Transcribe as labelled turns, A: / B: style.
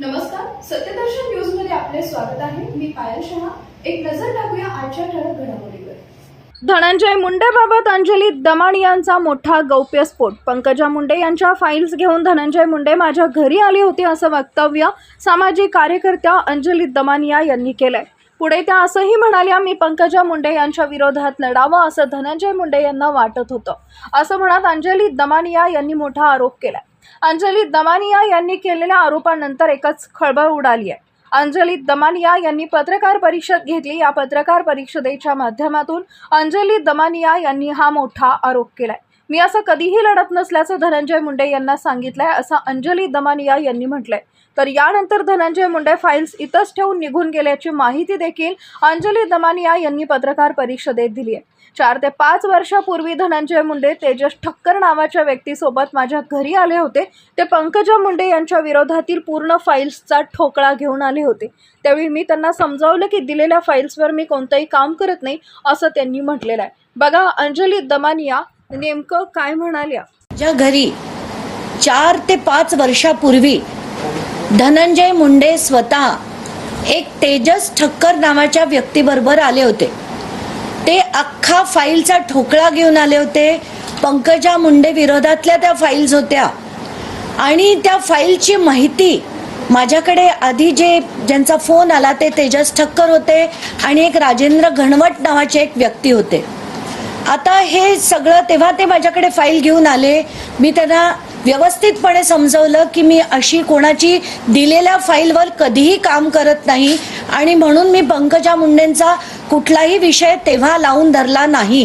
A: नमस्कार सत्यदर्शन न्यूजमध्ये आपले स्वागत आहे. मी पायल शहा. एक नजर टाकूया आजच्या ठळक घडामोडीवर.
B: धनंजय मुंडेबाबत अंजली दमाण यांचा मोठा गौप्यस्फोट पंकजा मुंडे यांच्या फाईल्स घेऊन धनंजय मुंडे माझ्या घरी आली होती असं वक्तव्य सामाजिक कार्यकर्त्या अंजली दमानिया यांनी केलंय. पुढे त्या असंही म्हणाल्या मी पंकजा मुंडे यांच्या विरोधात लढावं असं धनंजय मुंडे यांना वाटत होतं. असं म्हणत अंजली दमानिया यांनी मोठा आरोप केलाय. अंजली दमानिया यांनी केलेल्या आरोपानंतर एकच खळबळ उडाली आहे. अंजली दमानिया यांनी पत्रकार परिषद घेतली. या पत्रकार परिषदेच्या माध्यमातून अंजली दमानिया यांनी हा मोठा आरोप केलाय. मी असं कधीही लढत नसल्याचं धनंजय मुंडे यांना सांगितलंय असं अंजली दमानिया यांनी म्हटलंय. तर यानंतर धनंजय मुंडे फाईल्स इथंच ठेवून निघून गेल्याची माहिती देखील अंजली दमानिया यांनी पत्रकार परिषदेत दिली आहे. चार ते पाच वर्षापूर्वी धनंजय मुंडे तेजस ठक्कर नावाच्या व्यक्तीसोबत माझ्या घरी आले होते. ते पंकजा मुंडे यांच्या विरोधातील पूर्ण फाईल्सचा ठोकळा घेऊन आले होते. त्यावेळी मी त्यांना समजावलं की दिलेल्या फाईल्सवर मी कोणतंही काम करत नाही असं त्यांनी म्हटलेलं आहे. बघा अंजली दमानिया नेमकं काय म्हणाल्या?
C: माझ्या घरी चार ते पाच वर्षापूर्वी धनंजय मुंडे स्वतः एक तेजस ठक्कर नावाच्या व्यक्तीबरोबर आले होते. ते अख्खा फाईलचा ठोकळा घेऊन आले होते. पंकजा मुंडे विरोधातल्या त्या फाईल्स होत्या. आणि त्या फाईलची माहिती माझ्याकडे आधी जे ज्यांचा फोन आला ते तेजस ठक्कर होते आणि एक राजेंद्र घणवट नावाचे एक व्यक्ती होते. आता हे सगळं तेव्हा ते माझ्याकडे फाईल घेऊन आले. मी त्यांना व्यवस्थितपणे समजवलं की मी अशी कोणाची दिलेल्या फाईलवर कधीही काम करत नाही आणि म्हणून मी पंकजा मुंडेंचा कुठलाही विषय तेव्हा लावून धरला नाही.